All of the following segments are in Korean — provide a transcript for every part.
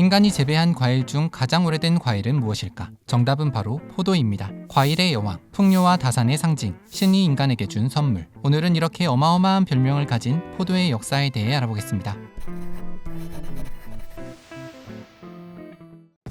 인간이 재배한 과일 중 가장 오래된 과일은 무엇일까? 정답은 바로 포도입니다. 과일의 여왕, 풍요와 다산의 상징, 신이 인간에게 준 선물. 오늘은 이렇게 어마어마한 별명을 가진 포도의 역사에 대해 알아보겠습니다.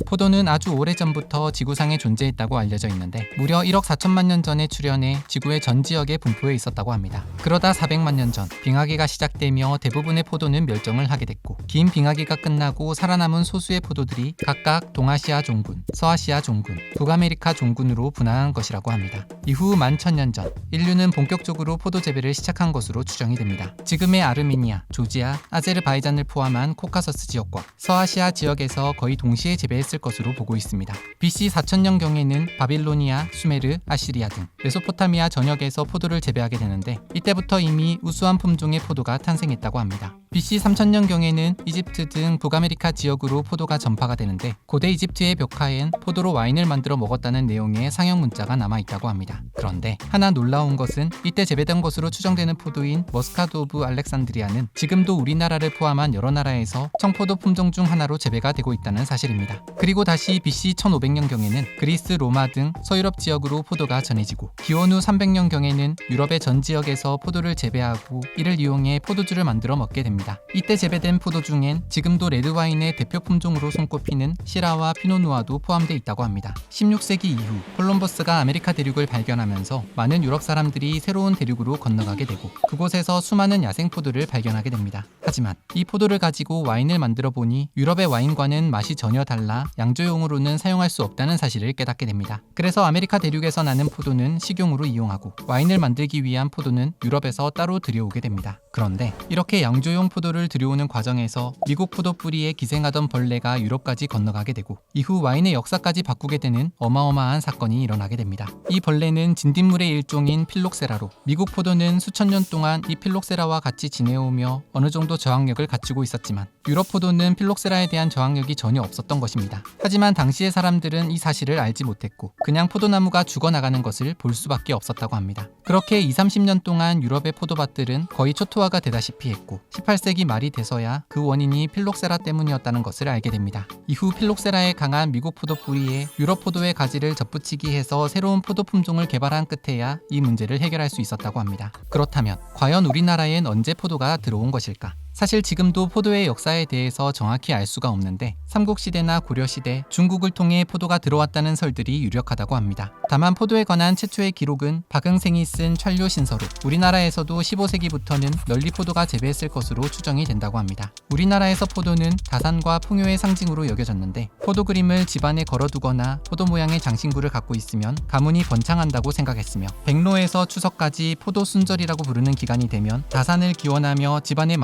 포도는 아주 오래전부터 지구상에 존재했다고 알려져 있는데 무려 1억 4천만 년 전에 출현해 지구의 전 지역에 분포해 있었다고 합니다. 그러다 400만 년 전 빙하기가 시작되며 대부분의 포도는 멸종을 하게 됐고 긴 빙하기가 끝나고 살아남은 소수의 포도들이 각각 동아시아 종군, 서아시아 종군, 북아메리카 종군으로 분화한 것이라고 합니다. 이후 만천년 전 인류는 본격적으로 포도 재배를 시작한 것으로 추정이 됩니다. 지금의 아르메니아, 조지아, 아제르바이잔을 포함한 코카서스 지역과 서아시아 지역에서 거의 동시에 재배했을 것으로 보고 있습니다. BC 4000년경에는 바빌로니아, 수메르, 아시리아 등 메소포타미아 전역에서 포도를 재배하게 되는데 이때부터 이미 우수한 품종의 포도가 탄생했다고 합니다. BC 3000년경에는 이집트 등 북아메리카 지역으로 포도가 전파가 되는데 고대 이집트의 벽화엔 포도로 와인을 만들어 먹었다는 내용의 상형 문자가 남아 있다고 합니다. 그런데 하나 놀라운 것은 이때 재배된 것으로 추정되는 포도인 머스카드 오브 알렉산드리아는 지금도 우리나라를 포함한 여러 나라에서 청포도 품종 중 하나로 재배가 되고 있다는 사실입니다. 그리고 다시 BC 1500년경에는 그리스, 로마 등 서유럽 지역으로 포도가 전해지고 기원 후 300년경에는 유럽의 전 지역에서 포도를 재배하고 이를 이용해 포도주를 만들어 먹게 됩니다. 이때 재배된 포도 중엔 지금도 레드와인의 대표 품종으로 손꼽히는 시라와 피노누아도 포함되어 있다고 합니다. 16세기 이후 콜럼버스가 아메리카 대륙을 발견하면서 많은 유럽 사람들이 새로운 대륙으로 건너가게 되고 그곳에서 수많은 야생 포도를 발견하게 됩니다. 하지만 이 포도를 가지고 와인을 만들어 보니 유럽의 와인과는 맛이 전혀 달라 양조용으로는 사용할 수 없다는 사실을 깨닫게 됩니다. 그래서 아메리카 대륙에서 나는 포도는 식용으로 이용하고 와인을 만들기 위한 포도는 유럽에서 따로 들여오게 됩니다. 그런데 이렇게 양조용 포도를 들여오는 과정에서 미국 포도 뿌리에 기생하던 벌레가 유럽까지 건너가게 되고 이후 와인의 역사까지 바꾸게 되는 어마어마한 사건이 일어나게 됩니다. 이 벌레는 진딧물의 일종인 필록세라로 미국 포도는 수천 년 동안 이 필록세라와 같이 지내오며 어느 정도 저항력을 갖추고 있었지만 유럽 포도는 필록세라에 대한 저항력이 전혀 없었던 것입니다. 하지만 당시의 사람들은 이 사실을 알지 못했고 그냥 포도나무가 죽어나가는 것을 볼 수밖에 없었다고 합니다. 그렇게 2, 30년 동안 유럽의 포도밭들은 거의 초토화가 되다시피 했고 18세기 말이 돼서야 그 원인이 필록세라 때문이었다는 것을 알게 됩니다. 이후 필록세라의 강한 미국 포도 뿌리에 유럽 포도의 가지를 접붙이기 해서 새로운 포도 품종을 개발한 끝에야 이 문제를 해결할 수 있었다고 합니다. 그렇다면 과연 우리나라엔 언제 포도가 들어온 것일까? 사실 지금도 포도의 역사에 대해서 정확히 알 수가 없는데 삼국시대나 고려시대, 중국을 통해 포도가 들어왔다는 설들이 유력하다고 합니다. 다만 포도에 관한 최초의 기록은 박응생이 쓴 천료신서로 우리나라에서도 15세기부터는 널리 포도가 재배했을 것으로 추정이 된다고 합니다. 우리나라에서 포도는 다산과 풍요의 상징으로 여겨졌는데 포도 그림을 집안에 걸어두거나 포도 모양의 장신구를 갖고 있으면 가문이 번창한다고 생각했으며 백로에서 추석까지 포도 순절이라고 부르는 기간이 되면 다산을 기원하며 집안의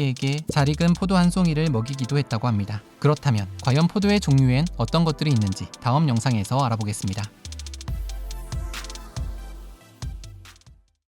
맏며느리에게 잘 익은 포도 한 송이를 먹이기도 했다고 합니다. 그렇다면 과연 포도의 종류엔 어떤 것들이 있는지 다음 영상에서 알아보겠습니다.